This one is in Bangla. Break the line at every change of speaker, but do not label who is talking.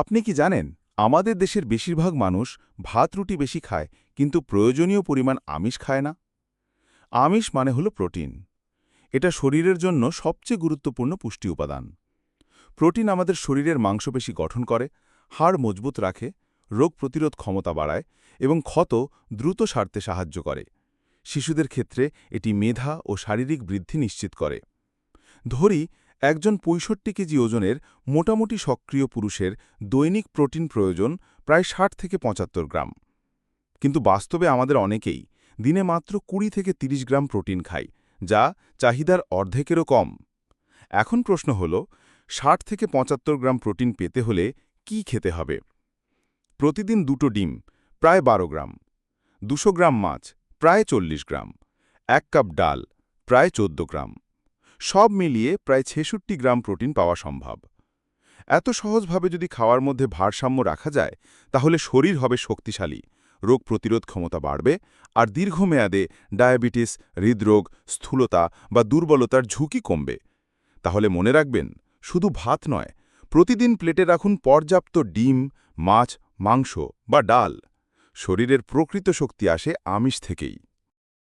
আপনি কি জানেন, আমাদের দেশের বেশিরভাগ মানুষ ভাত রুটি বেশি খায়, কিন্তু প্রয়োজনীয় পরিমাণ আমিষ খায় না? আমিষ মানে হলো প্রোটিন। এটা শরীরের জন্য সবচেয়ে গুরুত্বপূর্ণ পুষ্টি উপাদান। প্রোটিন আমাদের শরীরের মাংসপেশি গঠন করে, হাড় মজবুত রাখে, রোগ প্রতিরোধ ক্ষমতা বাড়ায় এবং ক্ষত দ্রুত সারতে সাহায্য করে। শিশুদের ক্ষেত্রে এটি মেধা ও শারীরিক বৃদ্ধি নিশ্চিত করে। ধরি একজন পঁয়ষট্টি কেজি ওজনের মোটামুটি সক্রিয় পুরুষের দৈনিক প্রোটিন প্রয়োজন প্রায় ষাট থেকে পঁচাত্তর গ্রাম। কিন্তু বাস্তবে আমাদের অনেকেই দিনে মাত্র কুড়ি থেকে ৩০ গ্রাম প্রোটিন খাই, যা চাহিদার অর্ধেকেরও কম। এখন প্রশ্ন হল, ষাট থেকে পঁচাত্তর গ্রাম প্রোটিন পেতে হলে কি খেতে হবে? প্রতিদিন দুটো ডিম, প্রায় বারো গ্রাম। দুশো গ্রাম মাছ, প্রায় চল্লিশ গ্রাম। এক কাপ ডাল, প্রায় চোদ্দ গ্রাম। সব মিলিয়ে প্রায় ছেষট্টি গ্রাম প্রোটিন পাওয়া সম্ভব। এত সহজভাবে যদি খাওয়ার মধ্যে ভারসাম্য রাখা যায়, তাহলে শরীর হবে শক্তিশালী, রোগ প্রতিরোধ ক্ষমতা বাড়বে, আর দীর্ঘমেয়াদে ডায়াবেটিস, হৃদরোগ, স্থূলতা বা দুর্বলতার ঝুঁকি কমবে। তাহলে মনে রাখবেন, শুধু ভাত নয়, প্রতিদিন প্লেটে রাখুন পর্যাপ্ত ডিম, মাছ, মাংস বা ডাল। শরীরের প্রকৃত শক্তি আসে আমিষ থেকেই।